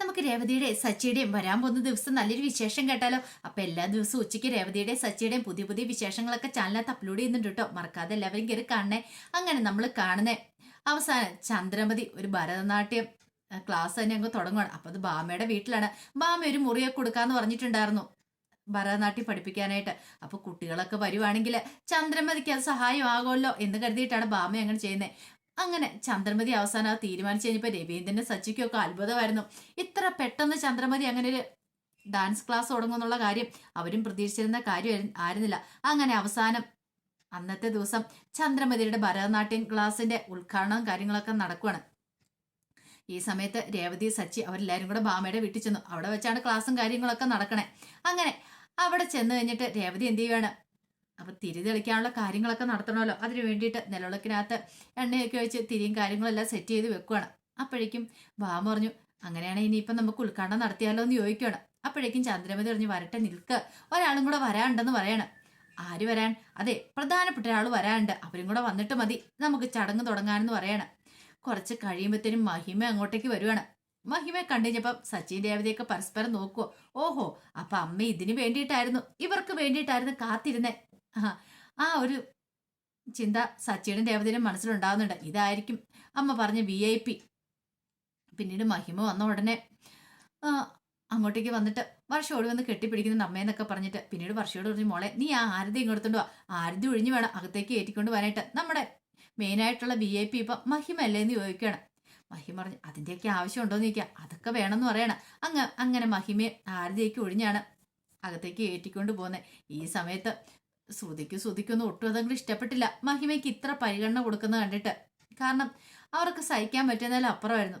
നമുക്ക് രേവതിയുടെ സച്ചിയുടെയും വരാൻ പോകുന്ന ദിവസം നല്ലൊരു വിശേഷം കേട്ടാലോ? അപ്പൊ എല്ലാ ദിവസവും ഉച്ചയ്ക്ക് രേവതിയുടെ സച്ചിയുടെയും പുതിയ പുതിയ വിശേഷങ്ങളൊക്കെ ചാനലിനകത്ത് അപ്ലോഡ് ചെയ്യുന്നുണ്ട് കേട്ടോ. മറക്കാതെ എല്ലാവരും കയറി കാണണേ. അങ്ങനെ നമ്മൾ കാണുന്നേ. അവസാനം ചന്ദ്രമതി ഒരു ഭരതനാട്യം ക്ലാസ് തന്നെ അങ്ങ് തുടങ്ങുകയാണ് അപ്പൊ അത് ബാമയുടെ വീട്ടിലാണ്. ബാമ ഒരു മുറിയൊക്കെ കൊടുക്കാന്ന് പറഞ്ഞിട്ടുണ്ടായിരുന്നു. ഭരതനാട്യം പഠിപ്പിക്കാനായിട്ട്. അപ്പൊ കുട്ടികളൊക്കെ വരുവാണെങ്കിൽ ചന്ദ്രമതിക്ക് അത് സഹായമാകുമല്ലോ എന്ന് കരുതിയിട്ടാണ് ബാമ അങ്ങനെ ചെയ്യുന്നത് അങ്ങനെ ചന്ദ്രമതി അവസാനം അത് തീരുമാനിച്ചു കഴിഞ്ഞപ്പോൾ രവീന്ദ്രന്റെ സച്ചിക്കൊക്കെ അത്ഭുതമായിരുന്നു. ഇത്ര പെട്ടെന്ന് ചന്ദ്രമതി അങ്ങനെ ഒരു ഡാൻസ് ക്ലാസ് തുടങ്ങുമെന്നുള്ള കാര്യം അവരും പ്രതീക്ഷിച്ചിരുന്ന കാര്യം ആയിരുന്നില്ല. അങ്ങനെ അവസാനം അന്നത്തെ ദിവസം ചന്ദ്രമതിയുടെ ഭരതനാട്യം ക്ലാസിന്റെ ഉദ്ഘാടനവും കാര്യങ്ങളൊക്കെ നടക്കുവാണ്. ഈ സമയത്ത് രേവതി സച്ചി അവരെല്ലാവരും കൂടെ ബാമയുടെ വീട്ടിൽ ചെന്നു. അവിടെ വെച്ചാണ് ക്ലാസ്സും കാര്യങ്ങളൊക്കെ നടക്കണേ. അങ്ങനെ അവിടെ ചെന്ന് കഴിഞ്ഞിട്ട് രേവതി എന്ത് ചെയ്യുവാണ്? അപ്പൊ തിരി തെളിക്കാനുള്ള കാര്യങ്ങളൊക്കെ നടത്തണമല്ലോ. അതിനു വേണ്ടിയിട്ട് നിലവിളക്കിനകത്ത് എണ്ണയൊക്കെ ഒഴിച്ച് തിരിയും കാര്യങ്ങളെല്ലാം സെറ്റ് ചെയ്ത് വെക്കുവാണ്. അപ്പോഴേക്കും ഭാവം പറഞ്ഞു അങ്ങനെയാണെങ്കിൽ ഇനിയിപ്പം നമുക്ക് ഉദ്ഘാടനം നടത്തിയാലോ എന്ന് ചോദിക്കുകയാണ്. അപ്പോഴേക്കും ചന്ദ്രമതി പറഞ്ഞു വരട്ടെ നിൽക്ക്. ഒരാളും കൂടെ വരാണ്ടെന്ന് പറയണം. ആര് വരാൻ? അതെ പ്രധാനപ്പെട്ട ഒരാൾ വരാനുണ്ട്. അവരും കൂടെ വന്നിട്ട് മതി. നമുക്ക് ചടങ്ങ് തുടങ്ങാനെന്ന് പറയണം. കുറച്ച് കഴിയുമ്പോഴത്തേനും മഹിമ അങ്ങോട്ടേക്ക് വരുവാണ്. മഹിമയെ കണ്ടുകഴിഞ്ഞപ്പം സച്ചിൻ ദേവതയൊക്കെ പരസ്പരം നോക്കുവോ ഓഹോ അപ്പൊ അമ്മ ഇതിന് വേണ്ടിയിട്ടായിരുന്നു. ഇവർക്ക് വേണ്ടിയിട്ടായിരുന്നു കാത്തിരുന്നേ. ആ ഒരു ചിന്ത സച്ചിയുടെ രേവതിയുടെ മനസ്സിലുണ്ടാവുന്നുണ്ട്. ഇതായിരിക്കും അമ്മ പറഞ്ഞ വി ഐ പി പിന്നീട് മഹിമ വന്ന ഉടനെ അങ്ങോട്ടേക്ക് വന്നിട്ട് വർഷയോട് വന്ന് കെട്ടിപ്പിടിക്കുന്ന അമ്മയെന്നൊക്കെ പറഞ്ഞിട്ട്. പിന്നീട് വർഷയോട് പറഞ്ഞു മോളെ നീ ആ ആരതി ഇങ്ങോട്ടുണ്ടോ ആരതി ഒഴിഞ്ഞു വേണം അകത്തേക്ക് ഏറ്റിക്കൊണ്ട് വരാനായിട്ട്. നമ്മുടെ മെയിനായിട്ടുള്ള വി ഐ പി ഇപ്പം മഹിമ അല്ലേ എന്ന് ചോദിക്കുകയാണ്. മഹിമ പറഞ്ഞു അതിന്റെയൊക്കെ ആവശ്യമുണ്ടോ എന്ന് ചോദിക്കാം. അതൊക്കെ വേണമെന്ന് പറയണം. അങ്ങ് അങ്ങനെ മഹിമയെ ആരതിയൊക്കെ ഒഴിഞ്ഞാണ് അകത്തേക്ക് ഏറ്റിക്കൊണ്ട് പോകുന്നത്. ഈ സമയത്ത് ശ്രുതിക്ക് ശ്രുതിക്കൊന്നും ഒട്ടും അതെങ്കിലും ഇഷ്ടപ്പെട്ടില്ല. മഹിമയ്ക്ക് ഇത്ര പരിഗണന കൊടുക്കുന്നത് കണ്ടിട്ട്. കാരണം അവർക്ക് സഹിക്കാൻ പറ്റുന്നതിലും അപ്പുറമായിരുന്നു.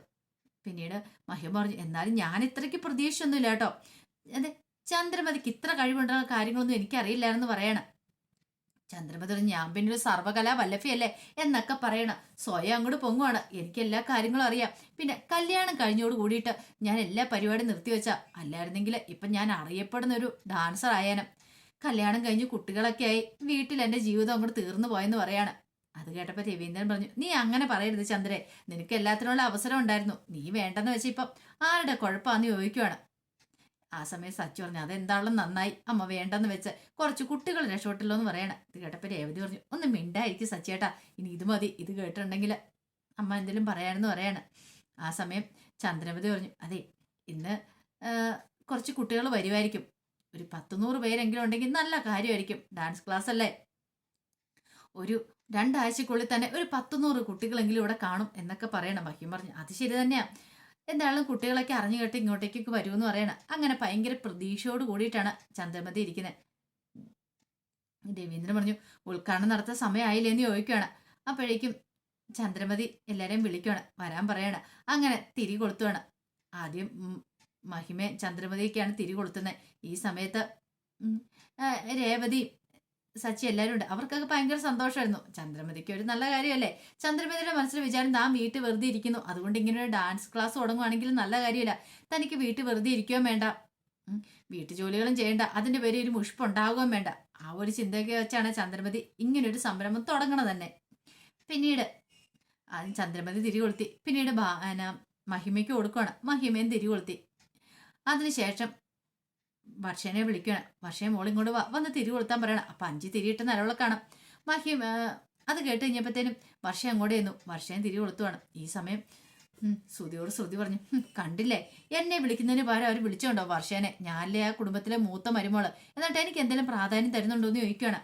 പിന്നീട് മഹിമ പറഞ്ഞു എന്നാലും ഞാൻ ഇത്രയ്ക്ക് പ്രതീക്ഷയൊന്നുമില്ല കേട്ടോ. അതെ ചന്ദ്രമതിക്ക് ഇത്ര കഴിവുണ്ടെന്ന കാര്യങ്ങളൊന്നും എനിക്കറിയില്ലായിരുന്നു പറയണം. ചന്ദ്രമതി പറഞ്ഞു, ഞാൻ പിന്നെ ഒരു സർവകലാ വല്ലഭയല്ലേ എന്നൊക്കെ പറയണം. സ്വയം അങ്ങോട്ട് പൊങ്ങുവാണ്. എനിക്ക് എല്ലാ കാര്യങ്ങളും അറിയാം. പിന്നെ കല്യാണം കഴിഞ്ഞോട് കൂടിയിട്ട് ഞാൻ എല്ലാ പരിപാടിയും നിർത്തിവെച്ച. അല്ലായിരുന്നെങ്കിൽ ഇപ്പം ഞാൻ അറിയപ്പെടുന്ന ഒരു ഡാൻസർ ആയാനും കല്യാണം കഴിഞ്ഞ് കുട്ടികളൊക്കെ ആയി വീട്ടിൽ എന്റെ ജീവിതം അങ്ങോട്ട് തീർന്നു പോയെന്ന് പറയാണ്. അത് കേട്ടപ്പോൾ രവീന്ദ്രൻ പറഞ്ഞു നീ അങ്ങനെ പറയരുത് ചന്ദ്രേ. നിനക്ക് എല്ലാത്തിനുള്ള അവസരം ഉണ്ടായിരുന്നു. നീ വേണ്ടെന്ന് വെച്ച ഇപ്പം ആരുടെ കുഴപ്പമാന്ന് ചോദിക്കുവാണ്. ആ സമയം സച്ചു പറഞ്ഞു അതെന്താളും നന്നായി. അമ്മ വേണ്ടെന്ന് വെച്ച് കുറച്ച് കുട്ടികൾ രക്ഷപ്പെട്ടല്ലോ എന്ന് പറയണം. ഇത് കേട്ടപ്പോൾ രേവതി പറഞ്ഞു ഒന്ന് മിണ്ടായിരിക്കും സച്ചേട്ടാ. ഇനി ഇത് മതി. ഇത് കേട്ടിട്ടുണ്ടെങ്കിൽ അമ്മ എന്തെങ്കിലും പറയാനെന്ന് പറയാണ്. ആ സമയം ചന്ദ്രമതി പറഞ്ഞു അതെ ഇന്ന് കുറച്ച് കുട്ടികൾ വരുമായിരിക്കും ഒരു പത്ത് നൂറ് പേരെങ്കിലും ഉണ്ടെങ്കിൽ നല്ല കാര്യമായിരിക്കും. ഡാൻസ് ക്ലാസ് അല്ലേ ഒരു രണ്ടാഴ്ചക്കുള്ളിൽ തന്നെ ഒരു പത്ത് നൂറ് കുട്ടികളെങ്കിലും ഇവിടെ കാണും എന്നൊക്കെ പറയണം. മഹിം പറഞ്ഞു അത് ശരി തന്നെയാ. എന്തായാലും കുട്ടികളൊക്കെ അറിഞ്ഞു കേട്ട് ഇങ്ങോട്ടേക്കൊക്കെ വരുമെന്ന് പറയണം. അങ്ങനെ ഭയങ്കര പ്രതീക്ഷയോട് കൂടിയിട്ടാണ് ചന്ദ്രമതി ഇരിക്കുന്നത് രവീന്ദ്രൻ പറഞ്ഞു ഉദ്ഘാടനം നടത്താൻ സമയമായില്ലേ എന്ന് ചോദിക്കുകയാണ് അപ്പോഴേക്കും ചന്ദ്രമതി എല്ലാവരെയും വിളിക്കുകയാണ് വരാൻ പറയണം. അങ്ങനെ തിരി കൊളുത്തുകയാണ് ആദ്യം മഹിമ ചന്ദ്രമതിക്കാണ് തിരി കൊളുത്തുന്നത് ഈ സമയത്ത് രേവതി സച്ചി എല്ലാവരും ഉണ്ട്. അവർക്കൊക്കെ ഭയങ്കര സന്തോഷമായിരുന്നു ചന്ദ്രമതിക്ക് ഒരു നല്ല കാര്യമല്ലേ? ചന്ദ്രമതിയുടെ മനസ്സിൽ വിചാരം താൻ വീട്ടിൽ വെറുതെ ഇരിക്കുന്നു. അതുകൊണ്ട് ഇങ്ങനെ ഒരു ഡാൻസ് ക്ലാസ് തുടങ്ങുവാണെങ്കിൽ നല്ല കാര്യമില്ല. തനിക്ക് വീട്ടിൽ വെറുതെ ഇരിക്കുകയും വേണ്ട. വീട്ടു ജോലികളും ചെയ്യേണ്ട. അതിന്റെ പേര് ഒരു മുഷിപ്പുണ്ടാവുകയും വേണ്ട. ആ ഒരു ചിന്തയൊക്കെ വെച്ചാണ് ചന്ദ്രമതി ഇങ്ങനൊരു സംരംഭം തുടങ്ങണത് തന്നെ. പിന്നീട് ചന്ദ്രമതി തിരികൊളുത്തി പിന്നീട് മഹിമയ്ക്ക് കൊടുക്കുകയാണ് മഹിമയും തിരി കൊളുത്തി. അതിനുശേഷം വർഷേനെ വിളിക്കണം. വർഷേ മോൾ ഇങ്ങോട്ട് വന്ന് തിരി കൊടുത്താൻ പറയണം. അപ്പൊ അഞ്ച് തിരിയിട്ട് കാണാം. മഹിം അത് കേട്ട് കഴിഞ്ഞപ്പോഴത്തേനും വർഷ അങ്ങോട്ട് ചെന്നു. വർഷയും തിരി കൊടുത്തുവാണ് ഈ സമയം ശ്രുതിയോട് ശ്രുതി പറഞ്ഞു കണ്ടില്ലേ? എന്നെ വിളിക്കുന്നതിന് പകരം അവർ വിളിച്ചോണ്ടോ വർഷേനെ? ഞാനല്ലേ ആ കുടുംബത്തിലെ മൂത്ത മരുമോൾ? എന്നിട്ട് എനിക്ക് എന്തെങ്കിലും പ്രാധാന്യം തരുന്നുണ്ടോ എന്ന് ചോദിക്കുകയാണ്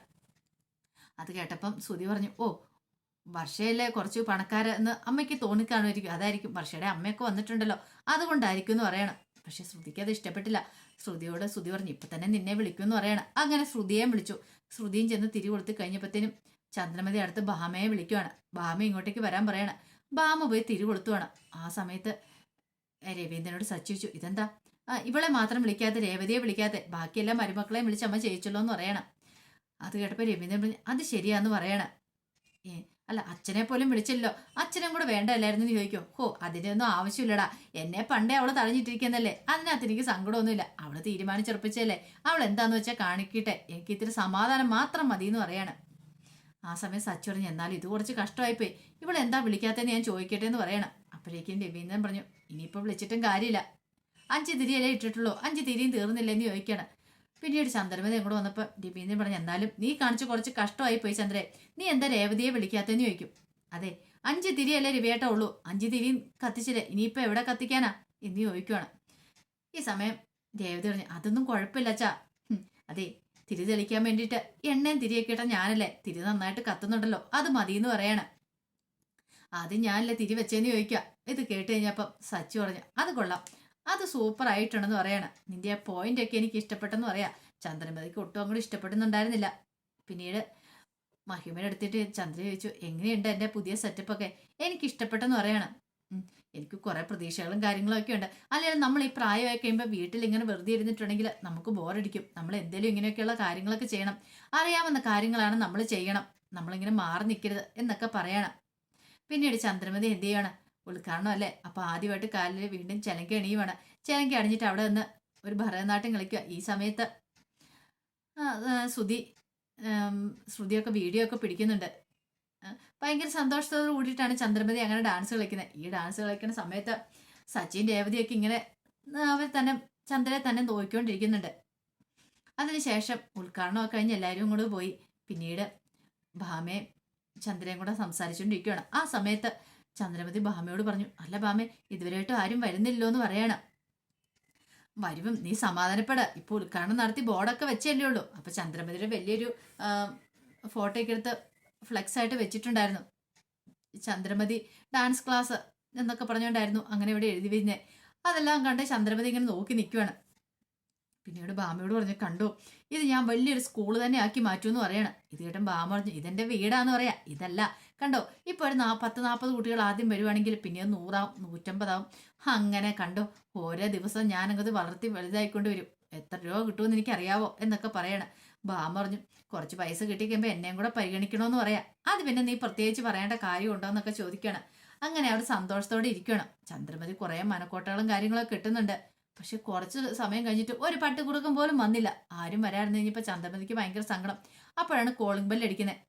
അത് കേട്ടപ്പം ശ്രുതി പറഞ്ഞു ഓ വർഷയിലെ കുറച്ച് പണക്കാരെന്ന് അമ്മയ്ക്ക് തോന്നിക്കാണുമായിരിക്കും. അതായിരിക്കും. വർഷയുടെ അമ്മയൊക്കെ വന്നിട്ടുണ്ടല്ലോ. അതുകൊണ്ടായിരിക്കും എന്ന് പറയണം. പക്ഷെ ശ്രുതിക്ക് അത് ഇഷ്ടപ്പെട്ടില്ല. ശ്രുതിയോട് ശ്രുതി പറഞ്ഞു ഇപ്പൊ തന്നെ നിന്നെ വിളിക്കും എന്ന് പറയണം. അങ്ങനെ ശ്രുതിയെയും വിളിച്ചു. ശ്രുതിയും ചെന്ന് തിരി കൊടുത്ത് കഴിഞ്ഞപ്പോഴത്തേനും ചന്ദ്രമതി അടുത്ത് ഭാമയെ വിളിക്കുവാണ്. ഭാമ ഇങ്ങോട്ടേക്ക് വരാൻ പറയണം. ഭാമ പോയി തിരി കൊടുത്തുവാണ്. ആ സമയത്ത് രവീന്ദ്രനോട് സച്ചിച്ചു ഇതെന്താ? ഇവളെ മാത്രം വിളിക്കാതെ രേവതിയെ വിളിക്കാതെ ബാക്കിയെല്ലാം മരുമക്കളെയും വിളിച്ച് അമ്മ ചെയ്യിച്ചല്ലോ എന്ന് പറയണം. അത് കേട്ടപ്പോൾ രവീന്ദ്രൻ അത് ശരിയാന്ന് പറയണം. അല്ല അച്ഛനെ പോലും വിളിച്ചല്ലോ അച്ഛനും കൂടെ വേണ്ടല്ലായിരുന്നു എന്ന് ചോദിക്കോ ഹോ അതിനൊന്നും ആവശ്യമില്ലടാ. എന്നെ പണ്ടേ അവൾ തടഞ്ഞിട്ടിരിക്കുന്നല്ലേ അതിനകത്ത് എനിക്ക് സങ്കടമൊന്നുമില്ല. അവൾ തീരുമാനിച്ചുറപ്പിച്ചല്ലേ അവൾ എന്താന്ന് വെച്ചാൽ കാണിക്കട്ടെ. എനിക്ക് ഇത്തിരി സമാധാനം മാത്രം മതി എന്ന് പറയാണ്. ആ സമയം സച്ചു പറഞ്ഞു എന്നാലും ഇത് കുറച്ച് കഷ്ടമായിപ്പോയി. ഇവൾ എന്താ വിളിക്കാത്തതെന്ന് ഞാൻ ചോദിക്കട്ടെ എന്ന് പറയണം. അപ്പോഴേക്കും രവീന്ദ്രൻ പറഞ്ഞു ഇനിയിപ്പോൾ വിളിച്ചിട്ടും കാര്യമില്ല. അഞ്ച് തിരിയല്ലേ ഇട്ടിട്ടുള്ളൂ. അഞ്ച് തിരിയും തീർന്നില്ലെന്ന് ചോദിക്കണം. പിന്നീട് ചന്ദ്രമതി ഇങ്ങോട്ട് വന്നപ്പോൾ ദിപീന്ദ്രൻ പറഞ്ഞു എന്നാലും നീ കാണിച്ച് കുറച്ച് കഷ്ടമായി പോയി ചന്ദ്രേ. നീ എന്താ രേവതിയെ വിളിക്കാത്തെന്ന് ചോദിക്കും. അതെ അഞ്ച് തിരിയല്ലേ രവിയേട്ട ഉള്ളൂ. അഞ്ച് തിരിയും കത്തിച്ചില്ലേ. ഇനിയിപ്പോൾ എവിടെ കത്തിക്കാനാ? എന്ന് ചോദിക്കുവാണ്. ഈ സമയം രേവതി പറഞ്ഞു അതൊന്നും കുഴപ്പമില്ല അച്ഛാ. അതെ തിരി തെളിക്കാൻ വേണ്ടിയിട്ട് എണ്ണയും തിരിയൊക്കെ ഇട്ട ഞാനല്ലേ. തിരി നന്നായിട്ട് കത്തുന്നുണ്ടല്ലോ. അത് മതി എന്ന് പറയണം. ആദ്യം ഞാനല്ലേ തിരി വെച്ചേന്ന് ചോദിക്കുക ഇത് കേട്ട് കഴിഞ്ഞപ്പം സച്ചു പറഞ്ഞു അത് കൊള്ളാം. അത് സൂപ്പർ ആയിട്ടുണ്ടെന്ന് പറയണം. നിന്റെ ആ പോയിന്റ് ഒക്കെ എനിക്ക് ഇഷ്ടപ്പെട്ടെന്ന് പറയാം. ചന്ദ്രമതിക്ക് ഒട്ടും അങ്ങോട്ട് ഇഷ്ടപ്പെടുന്നുണ്ടായിരുന്നില്ല. പിന്നീട് മഹിമനെ എടുത്തിട്ട് ചന്ദ്ര ചോദിച്ചു എങ്ങനെയുണ്ട് എന്റെ പുതിയ സെറ്റപ്പ് ഒക്കെ? എനിക്ക് ഇഷ്ടപ്പെട്ടെന്ന് പറയണം. എനിക്ക് കുറേ പ്രതീക്ഷകളും കാര്യങ്ങളും ഒക്കെ ഉണ്ട്. അല്ലെങ്കിൽ നമ്മൾ ഈ പ്രായമായി കഴിയുമ്പോൾ വീട്ടിൽ ഇങ്ങനെ വെറുതെ ഇരുന്നിട്ടുണ്ടെങ്കിൽ നമുക്ക് ബോറടിക്കും നമ്മൾ എന്തെങ്കിലും ഇങ്ങനെയൊക്കെയുള്ള കാര്യങ്ങളൊക്കെ ചെയ്യണം. അറിയാവുന്ന കാര്യങ്ങളാണ് നമ്മൾ ചെയ്യണം. നമ്മളിങ്ങനെ മാറി നിൽക്കരുത് എന്നൊക്കെ പറയണം. പിന്നീട് ചന്ദ്രമതി എന്ത് ചെയ്യണം? ഉദ്ഘാടനം അല്ലേ? അപ്പൊ ആദ്യമായിട്ട് കാലിൽ വീണ്ടും ചിലങ്ക വേണം ചിലങ്ക അണിഞ്ഞിട്ട് അവിടെ നിന്ന് ഒരു ഭരതനാട്യം കളിക്കുക. ഈ സമയത്ത് ശ്രുതി ശ്രുതിയൊക്കെ വീഡിയോ ഒക്കെ പിടിക്കുന്നുണ്ട്. ഭയങ്കര സന്തോഷത്തോട് കൂടിയിട്ടാണ് ചന്ദ്രമതി അങ്ങനെ ഡാൻസ് കളിക്കുന്നത്. ഈ ഡാൻസ് കളിക്കുന്ന സമയത്ത് സച്ചിൻ രേവതിയൊക്കെ ഇങ്ങനെ അവർ തന്നെ ചന്ദ്രനെ തന്നെ നോക്കിക്കൊണ്ടിരിക്കുന്നുണ്ട്. അതിനുശേഷം ഉദ്ഘാടനമൊക്കെ കഴിഞ്ഞ് എല്ലാവരും കൂടെ പോയി. പിന്നീട് ഭാമയും ചന്ദ്രയും കൂടെ സംസാരിച്ചുകൊണ്ടിരിക്കുകയാണ് ആ സമയത്ത് ചന്ദ്രമതി ബാമയോട് പറഞ്ഞു അല്ല ഭാമേ ഇതുവരെയായിട്ടും ആരും വരുന്നില്ലോ എന്ന് പറയണം. വരുവും നീ സമാധാനപ്പെട. ഇപ്പോൾ ഉദ്ഘാടനം നടത്തി ബോർഡൊക്കെ വെച്ചല്ലേ ഉള്ളൂ. അപ്പൊ ചന്ദ്രമതിയുടെ വലിയൊരു ഫോട്ടോ ഒക്കെ എടുത്ത് ഫ്ലെക്സ് ആയിട്ട് വെച്ചിട്ടുണ്ടായിരുന്നു. ചന്ദ്രമതി ഡാൻസ് ക്ലാസ് എന്നൊക്കെ പറഞ്ഞുകൊണ്ടായിരുന്നു അങ്ങനെ ഇവിടെ എഴുതി വരുന്നേ. അതെല്ലാം കണ്ട് ചന്ദ്രമതി ഇങ്ങനെ നോക്കി നിൽക്കുവാണ് പിന്നീട് ബാമയോട് പറഞ്ഞു കണ്ടു ഇത് ഞാൻ വലിയൊരു സ്കൂൾ തന്നെ ആക്കി മാറ്റുമെന്ന് പറയണം. ഇത് കേട്ടും ബാമ പറഞ്ഞു ഇതെന്റെ വീടാന്ന് പറയാ. ഇതല്ല കണ്ടോ? ഇപ്പോൾ ഒരു നാ പത്ത് നാൽപ്പത് കുട്ടികൾ ആദ്യം വരുവാണെങ്കിൽ പിന്നെ നൂറാവും നൂറ്റമ്പതാവും. അങ്ങനെ കണ്ടോ? ഓരോ ദിവസം ഞാനങ്ങത് വളർത്തി വലുതായിക്കൊണ്ട് വരും. എത്ര രൂപ കിട്ടുമെന്ന് എനിക്കറിയാവോ എന്നൊക്കെ പറയണം. ബാമ പറഞ്ഞു കുറച്ച് പൈസ കിട്ടിക്കുമ്പോൾ എന്നെയും കൂടെ പരിഗണിക്കണമെന്ന് പറയാം. അത് പിന്നെ നീ പ്രത്യേകിച്ച് പറയേണ്ട കാര്യമുണ്ടോ എന്നൊക്കെ ചോദിക്കണം. അങ്ങനെ അവിടെ സന്തോഷത്തോടെ ഇരിക്കണം ചന്ദ്രമതി കുറേ മനക്കോട്ടകളും കാര്യങ്ങളൊക്കെ കിട്ടുന്നുണ്ട്. പക്ഷെ കുറച്ച് സമയം കഴിഞ്ഞിട്ട് ഒരു പട്ടുകുറുക്കം പോലും വന്നില്ല. ആരും വരാറുണ്ട് കഴിഞ്ഞപ്പോൾ ചന്ദ്രമതിക്ക് ഭയങ്കര സങ്കടം. അപ്പോഴാണ് കോളിംഗ് ബെല്ല് അടിക്കുന്നത്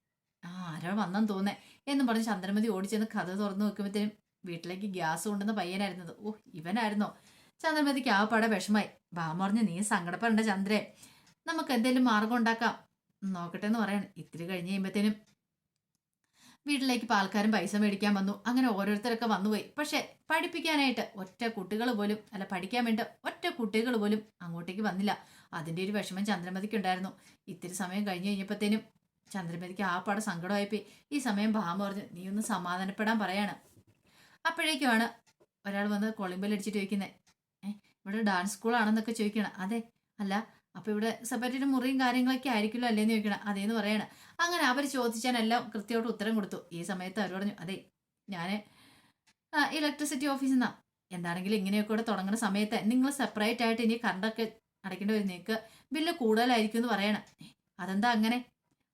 ആ ആരോ വന്നെന്ന് തോന്നേ എന്നും പറഞ്ഞ് ചന്ദ്രമതി ഓടിച്ചെന്ന് കഥ തുറന്നു നോക്കുമ്പോഴത്തേനും വീട്ടിലേക്ക് ഗ്യാസ് കൊണ്ടുവന്ന പയ്യനായിരുന്നത്. ഓ ഇവനായിരുന്നോ? ചന്ദ്രമതിക്ക് ആ പട വിഷമായി. ബാമ പറഞ്ഞു നീ സങ്കടപ്പെടേണ്ട ചന്ദ്രേ. നമുക്ക് എന്തെങ്കിലും മാർഗം ഉണ്ടാക്കാം. നോക്കട്ടെ എന്ന് പറയാണ്. ഇത്തിരി കഴിഞ്ഞ് കഴിയുമ്പോഴത്തേനും വീട്ടിലേക്ക് പാൽക്കാരും പൈസ മേടിക്കാൻ വന്നു. അങ്ങനെ ഓരോരുത്തരൊക്കെ വന്നുപോയി. പക്ഷെ പഠിപ്പിക്കാനായിട്ട് ഒറ്റ കുട്ടികൾ പോലും അല്ല പഠിക്കാൻ വേണ്ട ഒറ്റ കുട്ടികൾ പോലും അങ്ങോട്ടേക്ക് വന്നില്ല. അതിന്റെ ഒരു വിഷമം ചന്ദ്രമതിക്ക് ഉണ്ടായിരുന്നു ഇത്തിരി സമയം കഴിഞ്ഞ് കഴിഞ്ഞപ്പോഴത്തേനും ചന്ദ്രമതിക്ക് ആ പാടെ സങ്കടമായിപ്പോയി. ഈ സമയം ഭാമ പറഞ്ഞു നീ ഒന്ന് സമാധാനപ്പെടാൻ പറയാണ്. അപ്പോഴേക്കുമാണ് ഒരാൾ വന്ന് കൊളിമ്പൽ അടിച്ചിട്ട് ചോദിക്കുന്നത് ഏഹ് ഇവിടെ ഡാൻസ് സ്കൂളാണെന്നൊക്കെ ചോദിക്കണം? അതെ. അല്ല അപ്പൊ ഇവിടെ സെപ്പറേറ്റ് മുറിയും കാര്യങ്ങളൊക്കെ ആയിരിക്കുമല്ലോ അല്ലേന്ന് ചോദിക്കണം? അതേന്ന് പറയണം. അങ്ങനെ അവർ ചോദിച്ചാനെല്ലാം കൃത്യമായിട്ട് ഉത്തരം കൊടുത്തു. ഈ സമയത്ത് അവർ പറഞ്ഞു അതെ ഞാൻ ഇലക്ട്രിസിറ്റി ഓഫീസിൽ നിന്നാ എന്താണെങ്കിലും ഇങ്ങനെയൊക്കെ കൂടെ തുടങ്ങുന്ന സമയത്ത് നിങ്ങൾ സെപ്പറേറ്റ് ആയിട്ട് ഇനി കറണ്ടൊക്കെ അടയ്ക്കേണ്ടി വരും. നിങ്ങൾക്ക് ബില്ല് കൂടുതലായിരിക്കും എന്ന് പറയണം അതെന്താ അങ്ങനെ?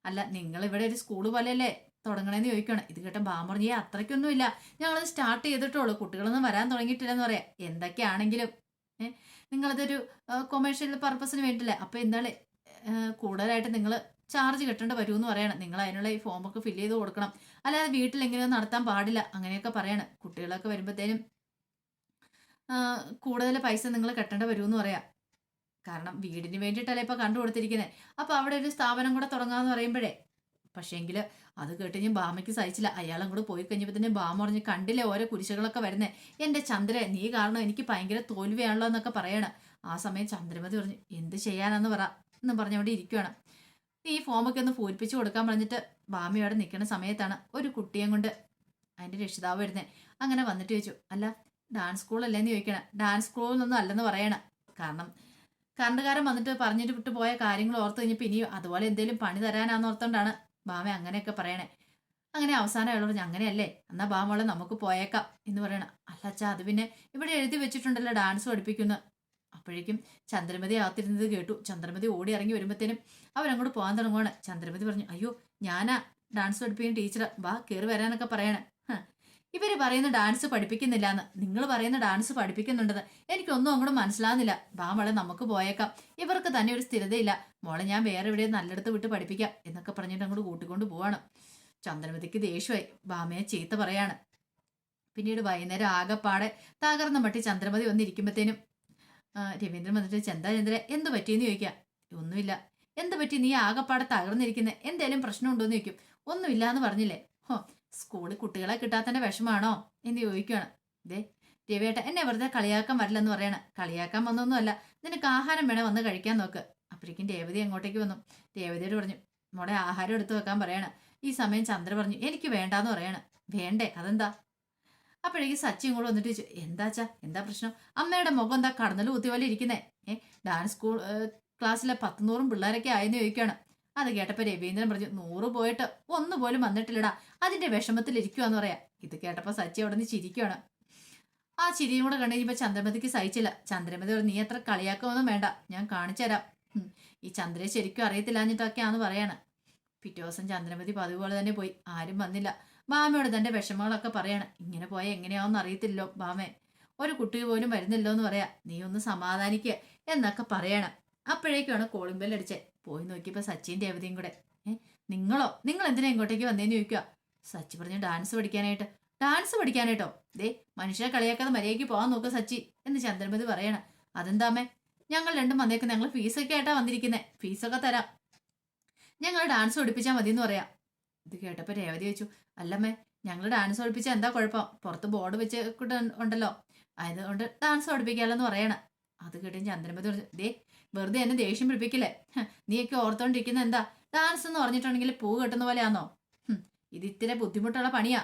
അല്ല നിങ്ങൾ ഇവിടെ ഒരു സ്കൂൾ പോലെയല്ലേ? തുടങ്ങണേന്ന് ചോദിക്കണം. ഇത് കേട്ട ബാമറിഞ്ഞേ അത്രയ്ക്കൊന്നുമില്ല. ഞങ്ങളത് സ്റ്റാർട്ട് ചെയ്തിട്ടുള്ളൂ. കുട്ടികളൊന്നും വരാൻ തുടങ്ങിയിട്ടില്ലെന്ന് പറയാം. എന്തൊക്കെയാണെങ്കിലും. ഏഹ് നിങ്ങളതൊരു കൊമേഴ്ഷ്യൽ പർപ്പസിന് വേണ്ടിയില്ലേ അപ്പോൾ എന്താണ്? കൂടുതലായിട്ട് നിങ്ങൾ ചാർജ് കെട്ടേണ്ട വരുമെന്ന് പറയണം. നിങ്ങൾ അതിനുള്ള ഈ ഫോമൊക്കെ ഫില്ല് ചെയ്ത് കൊടുക്കണം. അല്ലാതെ വീട്ടിൽ എങ്ങനെയൊന്നും നടത്താൻ പാടില്ല. അങ്ങനെയൊക്കെ പറയണം. കുട്ടികളൊക്കെ വരുമ്പോഴത്തേനും കൂടുതൽ പൈസ നിങ്ങൾ കെട്ടേണ്ട വരുമെന്ന് പറയാം. കാരണം വീടിന് വേണ്ടിയിട്ടല്ലേ ഇപ്പം കണ്ടു കൊടുത്തിരിക്കുന്നത് അപ്പോൾ അവിടെ ഒരു സ്ഥാപനം കൂടെ തുടങ്ങാമെന്ന് പറയുമ്പോഴേ പക്ഷേങ്കിൽ അത് കേട്ട് ഞാൻ ബാമയ്ക്ക് സഹിച്ചില്ല. അയാളും കൂടെ പോയി കഴിഞ്ഞപ്പോൾ തന്നെ ബാമ പറഞ്ഞ് കണ്ടില്ലേ ഓരോ കുരിശുകളൊക്കെ വരുന്നേ? എന്റെ ചന്ദ്ര നീ കാരണം എനിക്ക് ഭയങ്കര തോൽവിയാണല്ലോ എന്നൊക്കെ പറയണം. ആ സമയം ചന്ദ്രമതി പറഞ്ഞു എന്ത് ചെയ്യാനാന്ന് പറ എന്ന് പറഞ്ഞവിടെ ഇരിക്കുകയാണ് നീ ഈ ഫോമൊക്കെ ഒന്ന് പൂരിപ്പിച്ചു കൊടുക്കാൻ പറഞ്ഞിട്ട് ബാമി അവിടെ നിൽക്കുന്ന സമയത്താണ് ഒരു കുട്ടിയും കൊണ്ട് അതിന്റെ രക്ഷിതാവ് വരുന്നത് അങ്ങനെ വന്നിട്ട് ചോദിച്ചു അല്ല ഡാൻസ് സ്കൂളല്ലേന്ന് ചോദിക്കണം. ഡാൻസ് സ്കൂളിൽ നിന്നൊന്നും അല്ലെന്ന് പറയണം. കാരണം കറണ്ടുകാരൻ വന്നിട്ട് പറഞ്ഞിട്ട് വിട്ടു പോയ കാര്യങ്ങൾ ഓർത്ത് കഴിഞ്ഞപ്പോൾ ഇനിയും അതുപോലെ എന്തെങ്കിലും പണി തരാനാന്ന് ഓർത്തോണ്ടാണ് ബാമ അങ്ങനെയൊക്കെ പറയണേ. അങ്ങനെ അവസാനം അയാൾ പറഞ്ഞു അങ്ങനെയല്ലേ എന്നാ ബാമോളെ നമുക്ക് പോയേക്കാം എന്ന് പറയണം. അല്ല അച്ഛാ അത് പിന്നെ ഇവിടെ എഴുതി വെച്ചിട്ടുണ്ടല്ലോ ഡാൻസ് പഠിപ്പിക്കുന്നു. അപ്പോഴേക്കും ചന്ദ്രമതി ആത്തിരുന്നത് കേട്ടു. ചന്ദ്രമതി ഓടി ഇറങ്ങി വരുമ്പോഴത്തേനും അവരങ്ങോട്ട് പോകാൻ തുടങ്ങുവാണ്. ചന്ദ്രമതി പറഞ്ഞു അയ്യോ ഞാനാ ഡാൻസ് പഠിപ്പിക്കുന്ന ടീച്ചർ വാ കയറി വരാനൊക്കെ പറയണേ. ഇവർ പറയുന്ന ഡാൻസ് പഠിപ്പിക്കുന്നില്ല എന്ന് നിങ്ങൾ പറയുന്ന ഡാൻസ് പഠിപ്പിക്കുന്നുണ്ടെന്ന് എനിക്കൊന്നും അങ്ങോട്ട് മനസ്സിലാകുന്നില്ല വാ മോളെ നമുക്ക് പോയേക്കാം. ഇവർക്ക് തന്നെ ഒരു സ്ഥിരതയില്ല. മോളെ ഞാൻ വേറെ എവിടെ നല്ലയിടത്ത് വിട്ട് പഠിപ്പിക്കാം എന്നൊക്കെ പറഞ്ഞിട്ട് അങ്ങോട്ട് കൂട്ടിക്കൊണ്ട് പോവാണ്. ചന്ദ്രമതിക്ക് ദേഷ്യമായി. ബാമയെ ചീത്ത പറയാണ്. പിന്നീട് വൈകുന്നേരം ആകെപ്പാടെ തകർന്ന മട്ടി ചന്ദ്രമതി വന്നിരിക്കുമ്പോഴത്തേനും ആ, രവീന്ദ്രൻ വന്നിട്ട് ചന്ദ്ര ചന്ദ്ര എന്ത് പറ്റിയെന്ന് ചോദിക്കാം? ഒന്നുമില്ല. എന്ത് പറ്റി? നീ ആകെപ്പാടെ തകർന്നിരിക്കുന്നത് എന്തേലും പ്രശ്നമുണ്ടോ എന്ന് ചോദിക്കും. ഒന്നുമില്ല എന്ന് പറഞ്ഞില്ലേ? ഹോ സ്കൂളിൽ കുട്ടികളെ കിട്ടാത്തന്റെ വിഷമാണോ എന്ന് ചോദിക്കുകയാണ് ദേ രവിയേട്ട എന്നെ വെറുതെ കളിയാക്കാൻ വരില്ലെന്ന് പറയണ. കളിയാക്കാൻ വന്നൊന്നുമല്ല. നിനക്ക് ആഹാരം വേണേ വന്ന് കഴിക്കാൻ നോക്ക്. അപ്പോഴേക്കും രേവതി അങ്ങോട്ടേക്ക് വന്നു. രേവതിയോട് പറഞ്ഞു മോളെ ആഹാരം എടുത്തു വെക്കാൻ പറയണ. ഈ സമയം ചന്ദ്ര പറഞ്ഞു എനിക്ക് വേണ്ടാന്ന് പറയണ. വേണ്ടേ അതെന്താ? അപ്പോഴേക്ക് സച്ചി ഇങ്ങോട്ട് വന്നിട്ട് ചോദിച്ചു എന്താച്ചാ എന്താ പ്രശ്നം? അമ്മയുടെ മുഖം എന്താ കടന്നൽ പോലെ ഇരിക്കുന്നേ? ഏ ഡാൻസ് സ്കൂൾ ക്ലാസ്സിലെ പത്തുനൂറും പിള്ളേരൊക്കെ ആയെന്ന് ചോദിക്കുകയാണ് അത് കേട്ടപ്പോൾ രവീന്ദ്രൻ പറഞ്ഞു നൂറ് പോയിട്ട് ഒന്നു പോലും വന്നിട്ടില്ലടാ. അതിന്റെ വിഷമത്തിൽ ഇരിക്കുവാന്ന് പറയാ. ഇത് കേട്ടപ്പോൾ സച്ചി അവിടെ നിന്ന് ചിരിക്കുകയാണ് ആ ചിരിയും കൂടെ കണ്ടു കഴിഞ്ഞപ്പോൾ ചന്ദ്രമതിക്ക് സഹിച്ചില്ല. ചന്ദ്രമതി നീ എത്ര കളിയാക്കുമെന്നും വേണ്ട. ഞാൻ കാണിച്ചുതരാം ഈ ചന്ദ്രയെ ശരിക്കും അറിയത്തില്ലാഞ്ഞിട്ടൊക്കെയാന്ന് പറയാണ്. പിറ്റേ ദിവസം ചന്ദ്രമതി പതിവ് പോലെ തന്നെ പോയി. ആരും വന്നില്ല. ബാമയോട് തന്റെ വിഷമങ്ങളൊക്കെ പറയാണ്. ഇങ്ങനെ പോയാൽ എങ്ങനെയാവെന്ന് അറിയത്തില്ലോ ബാമേ. ഒരു കുട്ടി പോലും വരുന്നില്ലോ എന്ന് പറയാ. നീ ഒന്ന് സമാധാനിക്കുക എന്നൊക്കെ പറയണം. അപ്പോഴേക്കാണ് കോളിംഗ് ബെൽ അടിച്ചേ. പോയി നോക്കിയപ്പോൾ സച്ചിൻ രേവതിയും കൂടെ. നിങ്ങളോ? നിങ്ങൾ എന്തിനാ ഇങ്ങോട്ടേക്ക് വന്നേന്ന് ചോദിക്കുക സച്ചി പറഞ്ഞു ഡാൻസ് പഠിക്കാനായിട്ട്. ഡാൻസ് പഠിക്കാനായിട്ടോ? ദേ മനുഷ്യനെ കളിയാക്കാതെ മര്യാദയ്ക്ക് പോകാൻ നോക്കുക സച്ചി എന്ന് ചന്ദ്രമതി പറയണം. അതെന്താമേ ഞങ്ങൾ രണ്ടും വന്നേക്കുന്നത് ഞങ്ങൾ ഫീസൊക്കെ ആയിട്ടാ വന്നിരിക്കുന്നത് ഫീസൊക്കെ തരാം. ഞങ്ങൾ ഡാൻസ് പഠിപ്പിച്ചാൽ മതി എന്ന് പറയാം. ഇത് കേട്ടപ്പോൾ രേവതി വെച്ചു അല്ലമ്മേ ഞങ്ങൾ ഡാൻസ് പഠിപ്പിച്ചാൽ എന്താ കുഴപ്പം? പുറത്ത് ബോർഡ് വെച്ച് ഉണ്ടല്ലോ. അതുകൊണ്ട് ഡാൻസ് പഠിപ്പിക്കാമല്ലോ എന്ന് പറയണം. അത് കേട്ടും ചന്ദ്രമതി പറഞ്ഞു ദേ വെറുതെ എന്നെ ദേഷ്യം പിടിപ്പിക്കില്ലേ? നീയൊക്കെ ഓർത്തോണ്ടിരിക്കുന്ന എന്താ? ഡാൻസ് എന്ന് പറഞ്ഞിട്ടുണ്ടെങ്കിൽ പൂ കെട്ടുന്ന പോലെയാണോ ഇത് ഇത്തിരി ബുദ്ധിമുട്ടുള്ള പണിയാ.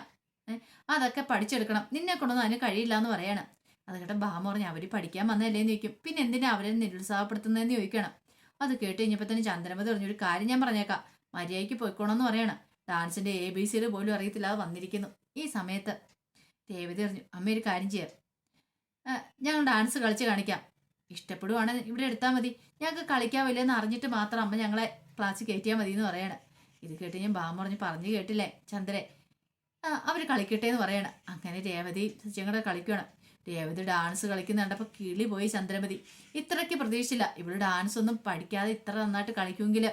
അതൊക്കെ പഠിച്ചെടുക്കണം. നിന്നെ കൊണ്ടൊന്നും അതിന് കഴിയില്ല എന്ന് പറയണം. അത് കേട്ട ബാമ പറഞ്ഞു അവർ പഠിക്കാൻ വന്നതല്ലേന്ന് ചോദിക്കും. പിന്നെ എന്തിനാ അവരെ നിരുത്സാഹപ്പെടുത്തുന്നതെന്ന് ചോദിക്കണം. അത് കേട്ട് കഴിഞ്ഞപ്പോൾ തന്നെ ചന്ദ്രമതി ഒരു കാര്യം ഞാൻ പറഞ്ഞേക്കാം. മര്യാദയ്ക്ക് പോയിക്കോണമെന്ന് പറയണം. ഡാൻസിന്റെ എ ബി സിയിൽ പോലും അറിയത്തില്ലാതെ വന്നിരിക്കുന്നു. ഈ സമയത്ത് രേവതി പറഞ്ഞു അമ്മ ഒരു കാര്യം ചെയ്യാം. ഞങ്ങൾ ഡാൻസ് കളിച്ച് കാണിക്കാം. ഇഷ്ടപ്പെടുവാണ്. ഇവിടെ എടുത്താൽ മതി. ഞങ്ങൾക്ക് കളിക്കാവില്ലെന്ന് അറിഞ്ഞിട്ട് മാത്രം അമ്മ ഞങ്ങളെ ക്ലാസ്സിൽ കയറ്റിയാൽ മതി എന്ന് പറയണം. ഇത് കേട്ട് ഞാൻ ബാമ പറഞ്ഞ് പറഞ്ഞു കേട്ടില്ലേ ചന്ദ്രേ അവർ കളിക്കട്ടെ എന്ന് പറയണം. അങ്ങനെ രേവതി ഞങ്ങളുടെ കളിക്കണം രേവതി ഡാൻസ് കളിക്കുന്ന കണ്ടപ്പോൾ കിളി പോയി ചന്ദ്രമതി. ഇത്രയ്ക്ക് പ്രതീക്ഷിച്ചില്ല ഇവിടെ ഡാൻസ് ഒന്നും പഠിക്കാതെ ഇത്ര നന്നായിട്ട് കളിക്കുമെങ്കിൽ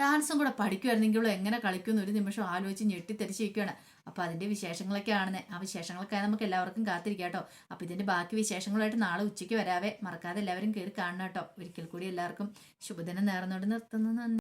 ഡാൻസും കൂടെ പഠിക്കുമായിരുന്നെങ്കിലും എങ്ങനെ കളിക്കുമെന്ന് ഒരു നിമിഷം ആലോചിച്ച് ഞെട്ടിത്തെരിച്ചിരിക്കുകയാണ് അപ്പോൾ അതിന്റെ വിശേഷങ്ങളൊക്കെ ആണെന്ന്. ആ വിശേഷങ്ങളൊക്കെ നമുക്ക് എല്ലാവർക്കും കാത്തിരിക്കാം കേട്ടോ. അപ്പോൾ ഇതിന്റെ ബാക്കി വിശേഷങ്ങളായിട്ട് നാളെ ഉച്ചയ്ക്ക് വരാവേ. മറക്കാതെ എല്ലാവരും കയറി കാണണം കേട്ടോ. ഒരിക്കൽ കൂടി എല്ലാവർക്കും ശുഭദിനം നേർന്നോട് നിർത്തുന്നു. നന്ദി.